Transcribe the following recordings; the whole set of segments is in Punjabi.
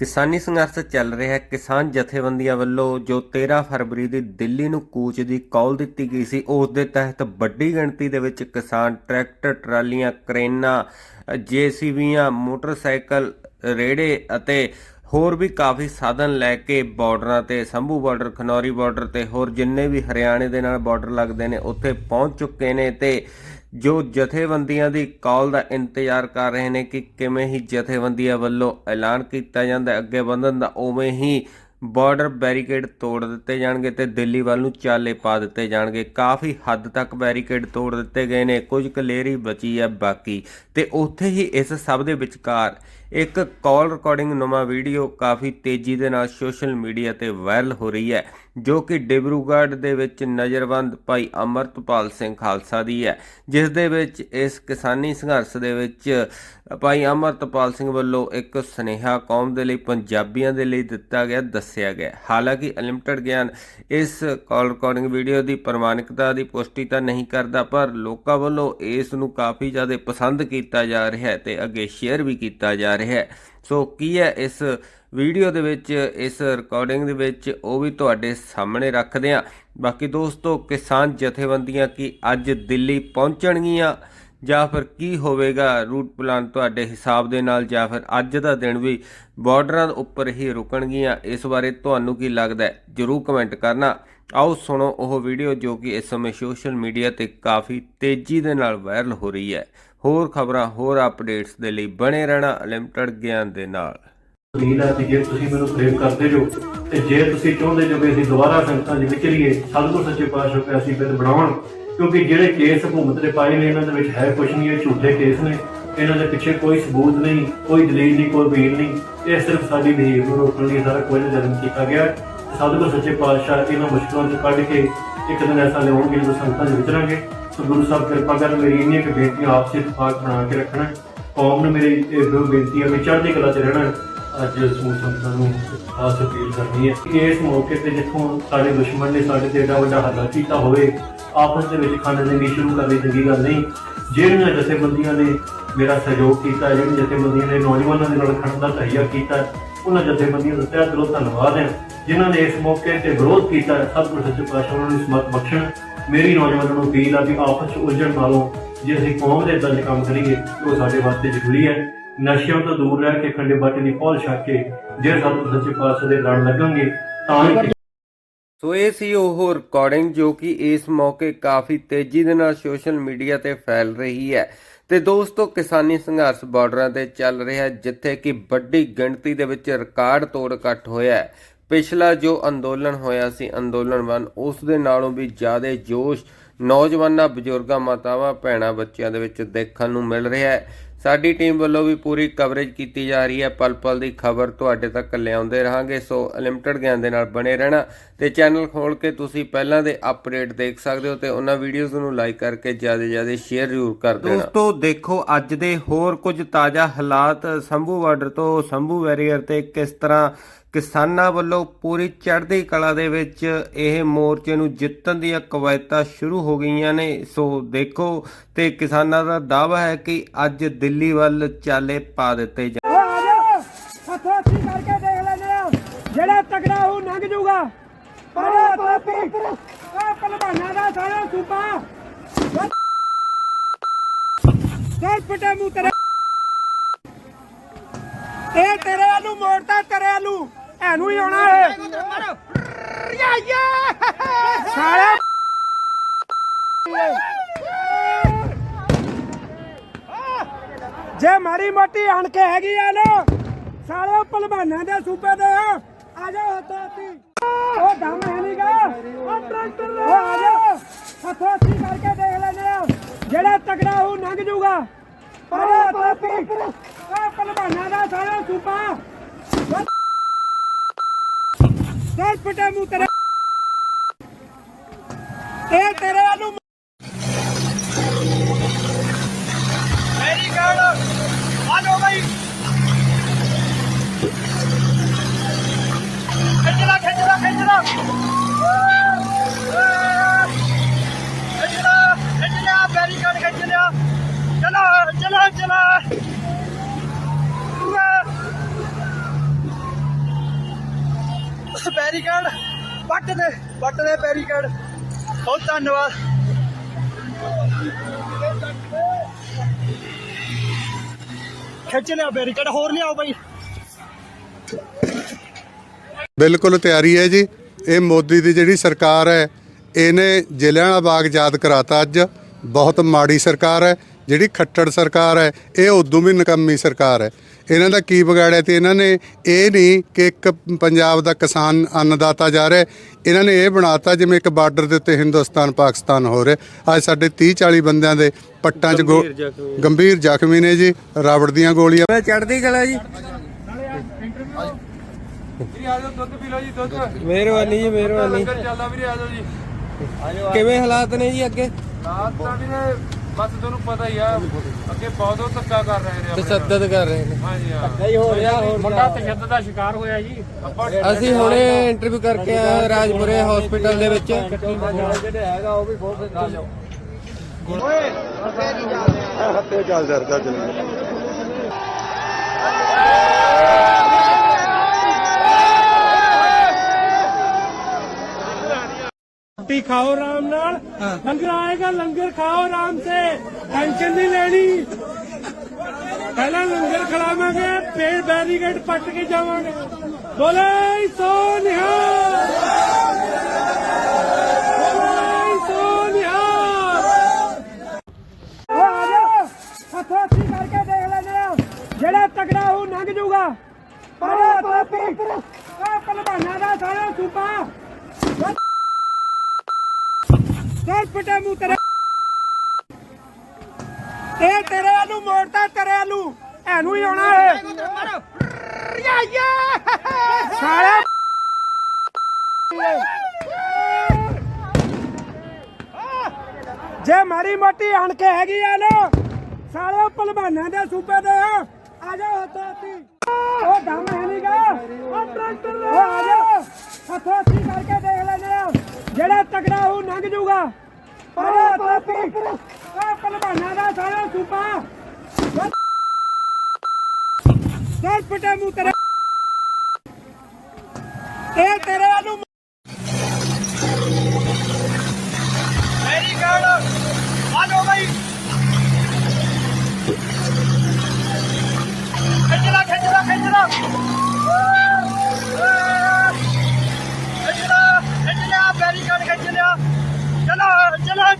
ਕਿਸਾਨੀ ਸੰਘਰਸ਼ ਚੱਲ ਰਿਹਾ ਹੈ। ਕਿਸਾਨ ਜਥੇਬੰਦੀਆਂ ਵੱਲੋਂ ਜੋ 13 ਫਰਵਰੀ ਦੀ ਦਿੱਲੀ ਨੂੰ ਕੂਚ ਦੀ ਕਾਲ ਦਿੱਤੀ ਗਈ ਸੀ, ਉਸ ਦੇ ਤਹਿਤ ਵੱਡੀ ਗਿਣਤੀ ਦੇ ਵਿੱਚ ਕਿਸਾਨ ਟਰੈਕਟਰ, ਟਰਾਲੀਆਂ, ਕਰੇਨਾਂ, ਜੀਸੀਬੀਆਂ, ਮੋਟਰਸਾਈਕਲ ਰੇੜੇ ਅਤੇ ਹੋਰ ਵੀ ਕਾਫੀ ਸਾਧਨ ਲੈ ਕੇ ਬਾਰਡਰਾਂ ਤੇ, ਸੰਭੂ ਬਾਰਡਰ, ਖਨੌਰੀ ਬਾਰਡਰ ਤੇ ਹੋਰ ਜਿੰਨੇ ਵੀ ਹਰਿਆਣੇ ਦੇ ਨਾਲ ਬਾਰਡਰ ਲੱਗਦੇ ਨੇ, ਉੱਥੇ ਪਹੁੰਚ ਚੁੱਕੇ ਨੇ ਤੇ ਜੋ ਜਥੇਬੰਦੀਆਂ ਦੀ ਕਾਲ ਦਾ ਇੰਤਜ਼ਾਰ ਕਰ ਰਹੇ ਨੇ ਕਿ ਕਿਵੇਂ ਹੀ ਜਥੇਬੰਦੀਆਂ ਵੱਲੋਂ ਐਲਾਨ ਕੀਤਾ ਜਾਂਦਾ, ਅੱਗੇ ਵਧਣ ਦਾ ਉਵੇਂ ਹੀ ਬਾਰਡਰ ਬੈਰੀਕੇਡ ਤੋੜ ਦਿੱਤੇ ਜਾਣਗੇ ਤੇ ਦਿੱਲੀ ਵੱਲ ਨੂੰ ਚਾਲੇ ਪਾ ਦਿੱਤੇ ਜਾਣਗੇ। ਕਾਫੀ ਹੱਦ ਤੱਕ ਬੈਰੀਕੇਡ ਤੋੜ ਦਿੱਤੇ ਗਏ ਨੇ, ਕੁਝ ਕਲੇਰੀ ਬਚੀ ਹੈ ਬਾਕੀ ਤੇ ਉੱਥੇ ਹੀ ਇਸ ਸਭ ਦੇ ਵਿਚਕਾਰ ਇੱਕ ਕਾਲ ਰਿਕਾਰਡਿੰਗ ਨਵਾਂ ਵੀਡੀਓ ਕਾਫੀ ਤੇਜ਼ੀ ਦੇ ਨਾਲ ਸੋਸ਼ਲ ਮੀਡੀਆ ਤੇ ਵਾਇਰਲ ਹੋ ਰਹੀ ਹੈ, ਜੋ ਕਿ ਡਿਬਰੂਗੜ੍ਹ ਦੇ ਵਿੱਚ ਨਜ਼ਰਬੰਦ ਭਾਈ ਅਮਰਤਪਾਲ ਸਿੰਘ ਖਾਲਸਾ ਦੀ ਹੈ, ਜਿਸ ਦੇ ਵਿੱਚ ਇਸ ਕਿਸਾਨੀ ਸੰਘਰਸ਼ ਦੇ ਵਿੱਚ ਭਾਈ ਅਮਰਤਪਾਲ ਸਿੰਘ ਵੱਲੋਂ ਇੱਕ ਸੁਨੇਹਾ ਕੌਮ ਦੇ ਲਈ, ਪੰਜਾਬੀਆਂ ਦੇ ਲਈ ਦਿੱਤਾ ਗਿਆ, ਦੱਸਿਆ ਗਿਆ। ਹਾਲਾਂਕਿ ਅਨਲਿਮਟਿਡ ਗਿਆਨ ਇਸ ਕਾਲ ਰਿਕਾਰਡਿੰਗ ਵੀਡੀਓ ਦੀ ਪ੍ਰਮਾਣਿਕਤਾ ਦੀ ਪੁਸ਼ਟੀ ਤਾਂ ਨਹੀਂ ਕਰਦਾ, ਪਰ ਲੋਕਾਂ ਵੱਲੋਂ ਇਸ ਨੂੰ ਕਾਫੀ ਜ਼ਿਆਦਾ ਪਸੰਦ ਕੀਤਾ ਜਾ ਰਿਹਾ ਹੈ ਤੇ ਅੱਗੇ ਸ਼ੇਅਰ ਵੀ ਕੀਤਾ ਜਾ ਰਿਹਾ ਹੈ। ਸੋ ਕੀ ਹੈ ਇਸ ਵੀਡੀਓ ਦੇ ਵਿੱਚ, ਇਸ ਰਿਕਾਰਡਿੰਗ ਦੇ ਵਿੱਚ ਉਹ ਵੀ ਤੁਹਾਡੇ ਸਾਹਮਣੇ ਰੱਖਦੇ ਆ ਬਾਕੀ ਦੋਸਤੋ, ਕਿਸਾਨ ਜਥੇਬੰਦੀਆਂ ਕੀ ਅੱਜ ਦਿੱਲੀ ਪਹੁੰਚਣਗੀਆਂ ਜਾਂ ਫਿਰ ਕੀ ਹੋਵੇਗਾ ਰੂਟ ਪਲਾਨ ਤੁਹਾਡੇ ਹਿਸਾਬ ਦੇ ਨਾਲ ਜਾਂ ਫਿਰ ਅੱਜ ਦਾ ਦਿਨ ਵੀ ਬਾਰਡਰਾਂ ਦੇ ਉੱਪਰ ਹੀ ਰੁਕਣਗੀਆਂ। ਇਸ ਬਾਰੇ ਤੁਹਾਨੂੰ ਕੀ ਲੱਗਦਾ ਹੈ? ਜਰੂਰ ਕਮੈਂਟ ਕਰਨਾ। ਆਓ ਸੁਣੋ ਉਹ ਵੀਡੀਓ ਜੋ ਕਿ ਇਸ ਸਮੇਂ ਸੋਸ਼ਲ ਮੀਡੀਆ ਤੇ ਕਾਫੀ ਤੇਜ਼ੀ ਦੇ ਨਾਲ ਵਾਇਰਲ ਹੋ ਰਹੀ ਹੈ। ਹੋਰ ਖਬਰਾਂ, ਹੋਰ ਅਪਡੇਟਸ ਦੇ ਲਈ ਬਣੇ ਰਹਿਣਾ ਲਿਮਟਿਡ ਗਿਆਨ ਦੇ ਨਾਲ। ਅਪੀਲ ਹੈ ਜੇ ਤੁਸੀਂ ਮੈਨੂੰ ਪ੍ਰੇਮ ਕਰਦੇ ਜੋ, ਤੇ ਜੇ ਤੁਸੀਂ ਚਾਹੁੰਦੇ ਜੋ ਕਿ ਅਸੀਂ ਦੁਬਾਰਾ ਸੰਗਤਾਂ ਦੇ ਵਿੱਚ ਰਹੀਏ ਸਤਿਗੁਰ ਸੱਚੇ ਪਾਤਸ਼ਾਹ ਕੇ ਅਸੀਂ ਫਿਰ ਬਣਾਉਣ। ਕਿਉਂਕਿ ਜਿਹੜੇ ਕੇਸ ਹਕੂਮਤ ਦੇ ਪਾਏ ਨੇ, ਇਹਨਾਂ ਦੇ ਵਿੱਚ ਹੈ ਕੁਝ ਨਹੀਂ, ਇਹ ਝੂਠੇ ਕੇਸ ਨੇ। ਇਹਨਾਂ ਦੇ ਪਿੱਛੇ ਕੋਈ ਸਬੂਤ ਨਹੀਂ, ਕੋਈ ਦਲੀਲ ਨਹੀਂ, ਕੋਈ ਬੀਲ ਨਹੀਂ। ਇਹ ਸਿਰਫ ਸਾਡੀ ਬੀਹੇਵ ਨੂੰ ਰੋਕਣ ਲਈ ਸਾਰਾ ਕੁਝ ਜਨਮ ਕੀਤਾ ਗਿਆ। ਹੈ। ਸਤਿਗੁਰ ਸੱਚੇ ਪਾਤਸ਼ਾਹ ਇਹਨਾਂ ਮੁਸ਼ਕਲਾਂ ਤੋਂ ਕੱਢ ਕੇ ਇੱਕ ਦਿਨ ਐਸਾ ਲਿਆਉਣਗੇ ਜਦੋਂ ਸੰਗਤਾਂ ਦੇ ਵਿਚਰਾਂਗੇ ਸੋ ਗੁਰੂ ਸਾਹਿਬ, ਕਿਰਪਾ ਕਰ ਮੇਰੀ ਇੰਨੀਆਂ ਕਿ ਬੇਨਤੀਆਂ ਆਪਸੇ ਇਤਫਾਕ ਬਣਾ ਕੇ ਰੱਖਣਾ ਕੌਮ ਨੂੰ ਮੇਰੀ ਇਹ ਦੋ ਬੇਨਤੀਆਂ ਵਿੱਚ ਚੜ੍ਹਦੀ ਕਲਾ 'ਚ ਰਹਿਣਾ ਅੱਜ ਸਮੂਹ ਸੰਗਤਾਂ ਨੂੰ ਖਾਸ ਅਪੀਲ ਕਰਨੀ ਹੈ ਕਿ ਇਸ ਮੌਕੇ ਤੇ ਜਿੱਥੋਂ ਸਾਡੇ ਦੁਸ਼ਮਣ ਨੇ ਸਾਡੇ ਤੇ ਏਡਾ ਵੱਡਾ ਹੱਲਾ ਕੀਤਾ ਹੋਵੇ, ਆਪਸ ਦੇ ਵਿੱਚ ਖੰਡ ਜੰਗੀ ਸ਼ੁਰੂ ਕਰਨੀ ਚੰਗੀ ਗੱਲ ਨਹੀਂ। ਜਿਹੜੀਆਂ ਜਥੇਬੰਦੀਆਂ ਨੇ ਮੇਰਾ ਸਹਿਯੋਗ ਕੀਤਾ, ਜਿਹੜੀਆਂ ਜਥੇਬੰਦੀਆਂ ਨੇ ਨੌਜਵਾਨਾਂ ਦੇ ਨਾਲ ਖੜਨ ਦਾ ਤਹਈਆ ਕੀਤਾ, ਉਹਨਾਂ ਜਥੇਬੰਦੀਆਂ ਦਾ ਤਹਿ ਦਿਲੋਂ ਧੰਨਵਾਦ ਹੈ। ਜਿਨ੍ਹਾਂ ਨੇ ਇਸ ਮੌਕੇ ਤੇ ਵਿਰੋਧ ਕੀਤਾ ਸਤਿਗੁਰ ਸੱਚੇ ਪਾਤਸ਼ਾਹ ਉਹਨਾਂ ਨੂੰ ਸਮਤ ਬਖਸ਼ਣ। ਮੇਰੀ ਨੌਜਵਾਨਾਂ ਨੂੰ ਅਪੀਲ ਆ ਕਿ ਆਪਸ ਚ ਉਲਝਣ ਨਾਲੋਂ ਜੇ ਅਸੀਂ ਕੌਮ ਦੇ ਇਦਾਂ ਦੇ ਕੰਮ ਕਰੀਏ ਉਹ ਸਾਡੇ ਵਾਸਤੇ ਜ਼ਰੂਰੀ ਹੈ। ਨਸ਼ਿਆਂ ਤੋਂ ਦੂਰ ਰਹਿ ਕੇ ਖੰਡੇ ਬਾਟੇ ਦੀ ਪਹੁਲ ਛੱਡ ਕੇ ਜੇ ਸਤਿਗੁਰ ਸੱਚੇ ਪਾਤਸ਼ਾਹ ਦੇ ਲੜ ਲੱਗਾਂਗੇ ਤਾਂ ਹੀ ਸੋ ਇਹ ਸੀ ਉਹ ਰਿਕਾਰਡਿੰਗ ਜੋ ਕਿ ਇਸ ਮੌਕੇ ਕਾਫੀ ਤੇਜ਼ੀ ਦੇ ਨਾਲ ਸੋਸ਼ਲ ਮੀਡੀਆ ਤੇ ਫੈਲ ਰਹੀ ਹੈ। ਤੇ ਦੋਸਤੋ, ਕਿਸਾਨੀ ਸੰਘਰਸ਼ ਬਾਰਡਰਾਂ ਤੇ ਚੱਲ ਰਿਹਾ ਹੈ, ਜਿੱਥੇ ਕਿ ਵੱਡੀ ਗਿਣਤੀ ਦੇ ਵਿੱਚ ਰਿਕਾਰਡ ਤੋੜ ਇਕੱਠ ਹੋਇਆ ਪਿਛਲਾ ਜੋ ਅੰਦੋਲਨ ਹੋਇਆ ਸੀ, ਅੰਦੋਲਨ 1 ਉਸ ਦੇ ਨਾਲੋਂ ਵੀ ਜ਼ਿਆਦਾ ਜੋਸ਼ ਨੌਜਵਾਨਾਂ, ਬਜ਼ੁਰਗਾਂ, ਮਾਤਾਵਾਂ, ਭੈਣਾਂ, ਬੱਚਿਆਂ ਦੇ ਵਿੱਚ ਦੇਖਣ ਨੂੰ ਮਿਲ ਰਿਹਾ ਹੈ। ਸਾਡੀ ਟੀਮ ਵੱਲੋਂ ਵੀ ਪੂਰੀ ਕਵਰੇਜ ਕੀਤੀ ਜਾ ਰਹੀ ਹੈ। ਪਲ ਪਲ ਦੀ ਖਬਰ ਤੁਹਾਡੇ ਤੱਕ ਲਿਆਉਂਦੇ ਰਹਾਂਗੇ। ਸੋ ਲਿਮਟਿਡ ਗਿਆਨ ਦੇ ਨਾਲ ਬਣੇ ਰਹਿਣਾ। ਤੇ ਚੈਨਲ ਖੋਲ ਕੇ ਤੁਸੀਂ ਪਹਿਲਾਂ ਦੇ ਅਪਡੇਟ ਦੇਖ ਸਕਦੇ ਹੋ ਤੇ ਉਹਨਾਂ ਵੀਡੀਓਜ਼ ਨੂੰ ਲਾਈਕ ਕਰਕੇ ਜ਼ਿਆਦਾ ਜ਼ਿਆਦਾ ਸ਼ੇਅਰ ਜ਼ਰੂਰ ਕਰ ਦੇਣਾ। ਦੋਸਤੋ ਦੇਖੋ ਅੱਜ ਦੇ ਹੋਰ ਕੁਝ ਤਾਜ਼ਾ ਹਾਲਾਤ ਸੰਭੂ ਬਾਰਡਰ ਤੋਂ ਸੰਭੂ ਵੈਰੀਅਰ ਤੇ ਕਿਸ ਤਰ੍ਹਾਂ ਕਿਸਾਨਾਂ ਵੱਲੋਂ ਪੂਰੀ ਚੜ੍ਹਦੀ ਕਲਾ ਦੇ ਵਿੱਚ ਇਹ ਮੋਰਚੇ ਨੂੰ ਜਿੱਤਣ ਦੀਆਂ ਕਵਾਇਤਾਂ ਸ਼ੁਰੂ ਹੋ ਗਈਆਂ ਨੇ। ਸੋ ਦੇਖੋ ਤੇ ਕਿਸਾਨਾਂ ਦਾ ਦਾਅਵਾ ਹੈ ਕਿ ਅੱਜ ਦਿੱਲੀ ਵੱਲ ਚਾਲੇ ਪਾ ਦਿੱਤੇ ਜਾ ਹੱਥੋਂ ਕਰਕੇ ਦੇਖ ਆ। ਜਿਹੜਾ ਤਕੜਾ ਉਹ ਲੰਘ ਜਾਊਗਾ। ਪਰ ਪਾਪੀ ਆ ਪਹਿਲਵਾਨਾਂ ਦਾ ਸਾਰਾ ਸੂਬਾ ਚੱਲ ਪਟੇ ਮੂੰਹ ਤੇਰੇ ਇਹ ਤੇਰੇ ਵੱਲੋਂ ਮੋੜਦਾ ਤੇਰੇ ਵੱਲੋਂ ਇਹਨੂੰ ਹੀ ਆਉਣਾ ਹੈ ਯਾ ਯਾ ਸਾਲਾ ਜੇ ਮਾੜੀ ਮੋਟੀ ਅਣਖ ਹੈਗੀ ਆ ਨਾ ਸਾਲੇ ਭਲਵਾਨਾਂ ਦੇ ਸੂਬੇ ਦੇ ਆ। ਜਾਓ ਜਾ ਉਹ ਦਮ ਹੈ ਨਹੀਂਗਾ ਉਹ ਟਰੈਕਟਰ ਲੈ ਆ। ਜਾ ਹੱਥੋਂ ਹੱਥੀ ਕਰਕੇ ਦੇਖ ਲੈਨੇ ਆ। ਜਿਹੜਾ ਤਕੜਾ ਉਹ ਲੰਘ ਜਾਊਗਾ। ਪਰ ਪਾਪੀ। ਉਹ ਭਲਵਾਨਾਂ ਦਾ ਸਾਰਾ ਸੂਬਾ। ਚੱਲ ਪਟੇ ਮੂੰਹ ਤੇਰੇ। ਇਹ ਬੈਰੀਕੇਡ, ਪੱਟ ਦੇ ਪੱਟ ਦੇ ਬੈਰੀਕੇਡ। ਬਹੁਤ ਧੰਨਵਾਦ। ਖਿੱਚ ਲਿਆ ਬੈਰੀਕੇਡ, ਹੋਰ ਲਿਆਓ ਬਾਈ। ਬਿਲਕੁਲ ਤਿਆਰੀ ਹੈ ਜੀ। ਇਹ ਮੋਦੀ ਦੀ ਜਿਹੜੀ ਸਰਕਾਰ ਹੈ, ਇਹਨੇ ਜ਼ਿਲ੍ਹਿਆਂਵਾਲਾ ਬਾਗ ਯਾਦ ਕਰਾਤਾ ਅੱਜ। ਬਹੁਤ ਮਾੜੀ ਸਰਕਾਰ ਹੈ। ਜਿਹੜੀ ਖੱਟੜ ਸਰਕਾਰ ਹੈ ਇਹ ਉਦੋਂ ਵੀ ਨਕੰਮੀ ਸਰਕਾਰ ਹੈ। ਇਹਨਾਂ ਦਾ ਕੀ ਵਿਗਾੜਿਆ ਤੇ ਇਹਨਾਂ ਨੇ ਇਹ ਨਹੀਂ ਕਿ ਇੱਕ ਪੰਜਾਬ ਦਾ ਕਿਸਾਨ ਅੰਨਦਾਤਾ ਜਾ ਰਿਹਾ ਇਹਨਾਂ ਨੇ ਇਹ ਬਣਾਤਾ ਜਿਵੇਂ ਇੱਕ ਬਾਰਡਰ ਦੇ ਉੱਤੇ ਹਿੰਦੁਸਤਾਨ ਪਾਕਿਸਤਾਨ ਹੋ ਰਿਹਾ ਅੱਜ ਸਾਡੇ 30 40 ਬੰਦਿਆਂ ਦੇ ਪੱਟਾਂ 'ਚ ਗੰਭੀਰ ਜ਼ਖਮੀ ਨੇ। ਜੀ ਰਾਵੜ ਦੀਆਂ ਗੋਲੀਆਂ। ਚੜਦੀ ਕਲਾ ਜੀ। ਮਿਹਰਬਾਨੀ ਜੀ ਮਿਹਰਬਾਨੀ। ਚੱਲਦਾ ਵੀਰੇ ਆ ਜਾਓ ਜੀ। ਕਿਵੇਂ ਹਾਲਾਤ ਨੇ ਜੀ ਅੱਗੇ? ਰਾਤ ਤਾਂ ਵੀਰੇ ਬਸ ਤੁਹਾਨੂੰ ਪਤਾ ਹੀ ਅੱਗੇ ਬਹੁਤ ਉਹ ਧੱਕਾ ਕਰ ਰਹੇ ਨੇ ਆਪਣੇ ਤਸ਼ੱਦਦ ਕਰ ਰਹੇ ਨੇ। ਹਾਂਜੀ ਹਾਂ। ਨਹੀਂ ਹੋ ਰਿਹਾ ਮੁੰਡਾ ਤਸ਼ੱਦਦ ਦਾ ਸ਼ਿਕਾਰ ਹੋਇਆ ਜੀ। ਅਸੀਂ ਹੁਣੇ ਇੰਟਰਵਿਊ ਕਰਕੇ ਆਏ ਰਾਜਪੁਰੇ ਹਸਪੀਟਲ ਦੇ ਵਿੱਚ। ਜਿਹੜਾ ਹੈਗਾ ਉਹ ਵੀ ਬਹੁਤ ਓਏ ਹੱਥੇ ਚੱਲ ਜਾ। ਰਿਹਾ ਚੱਲ ਰੋਟੀ ਖਾਓ ਆਰਾਮ ਨਾਲ। ਲੰਗਰ ਆਏਗਾ ਲੰਗਰ ਖਾਓ ਆਰਾਮ ਸੇ। ਟੈਨਸ਼ਨ ਨਹੀਂ ਲੈਣੀ। ਪਹਿਲਾਂ ਲੰਗਰ ਖਲਾਵਾਂਗੇ ਪੇੜ ਬੈਰੀਕੇਡ ਪੱਟ ਕੇ ਜਾਵਾਂਗੇ। ਬੋਲੇ ਸੋਨਿਹਾ ਬੋਲੇ ਕਰਕੇ ਦੇਖ ਲੈਂਦੇ ਆ। ਜਿਹੜਾ ਤਕੜਾ ਉਹ ਲੰਘ ਜੂਗਾ ਪਰ ਪਾਪੀ ਪਰ ਪਹਿਲਵਾਨਾਂ ਦਾ ਸਾਰਾ ਸੂਪਾ। ਸਰ ਪਟੇ ਮੂੰਹ ਤੇਰੇ। ਇਹ ਤੇਰੇ ਨੂੰ ਮੋੜਦਾ ਤੇਰੇ ਨੂੰ। ਇਹਨੂੰ ਹੀ ਆਉਣਾ ਹੈ ਜੇ ਮਾੜੀ ਮੋਟੀ ਅਣਖ ਹੈਗੀ ਆ ਨਾ ਸਾਰੇ ਪਹਿਲਵਾਨਾਂ ਦੇ ਸੂਬੇ ਦੇ ਆ। ਆ ਜਾਓ ਹੱਥੋਂ ਹੱਥੀ। ਉਹ ਦਮ ਹੈ ਨਹੀਂਗਾ ਉਹ ਟਰੈਕਟਰ ਲੈ ਆ ਜਾ। ਹੱਥੋਂ ਹੱਥੀ ਕਰਕੇ ਦੇਖ ਲੈਂਦੇ ਆ। ਜਿਹੜਾ ਤਕੜਾ ਉਹ ਲੰਘ ਜਾਊਗਾ। ਪਰ ਪਾਪੀ ਆ ਪਹਿਲਵਾਨਾਂ ਦਾ ਸਾਰਾ ਸੂਬਾ ਸਰ ਪਟੇ ਮੂੰਹ ਤੇਰੇ ਇਹ ਤੇਰੇ ਨੂੰ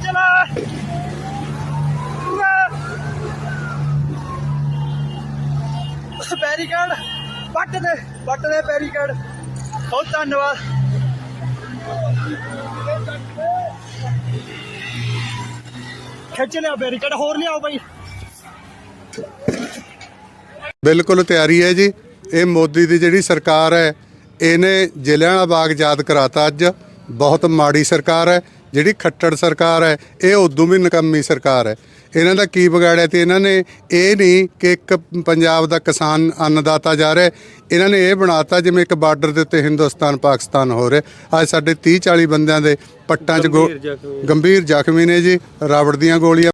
ਚਲੋ। ਚਲੋ ਚਲੋ ਬੈਰੀਕੇਡ, ਪੱਟ ਦੇ ਪੱਟ ਦੇ ਬੈਰੀਕੇਡ। ਬਹੁਤ ਧੰਨਵਾਦ। ਖਿੱਚ ਲਿਆ ਬੈਰੀਕੇਡ, ਹੋਰ ਲਿਆਓ ਬਾਈ। ਬਿਲਕੁਲ ਤਿਆਰੀ ਹੈ ਜੀ। ਇਹ ਮੋਦੀ ਦੀ ਜਿਹੜੀ ਸਰਕਾਰ ਹੈ, ਇਹਨੇ ਜ਼ਿਲ੍ਹਿਆਂਵਾਲਾ ਬਾਗ ਯਾਦ ਕਰਾਤਾ ਅੱਜ। ਬਹੁਤ ਮਾੜੀ ਸਰਕਾਰ ਹੈ। ਜਿਹੜੀ ਖੱਟੜ ਸਰਕਾਰ ਹੈ ਇਹ ਉਦੋਂ ਵੀ ਨਕੰਮੀ ਸਰਕਾਰ ਹੈ। ਇਹਨਾਂ ਦਾ ਕੀ ਵਿਗਾੜਿਆ ਤੇ ਇਹਨਾਂ ਨੇ ਇਹ ਨਹੀਂ ਕਿ ਇੱਕ ਪੰਜਾਬ ਦਾ ਕਿਸਾਨ ਅੰਨਦਾਤਾ ਜਾ ਰਿਹਾ ਇਹਨਾਂ ਨੇ ਇਹ ਬਣਾਤਾ ਜਿਵੇਂ ਇੱਕ ਬਾਰਡਰ ਦੇ ਉੱਤੇ ਹਿੰਦੁਸਤਾਨ ਪਾਕਿਸਤਾਨ ਹੋ ਰਿਹਾ ਅੱਜ ਸਾਡੇ 30 40 ਬੰਦਿਆਂ ਦੇ ਪੱਟਾਂ 'ਚ ਗੰਭੀਰ ਜ਼ਖਮੀ ਨੇ ਜੀ ਰਾਵੜ ਦੀਆਂ ਗੋਲੀਆਂ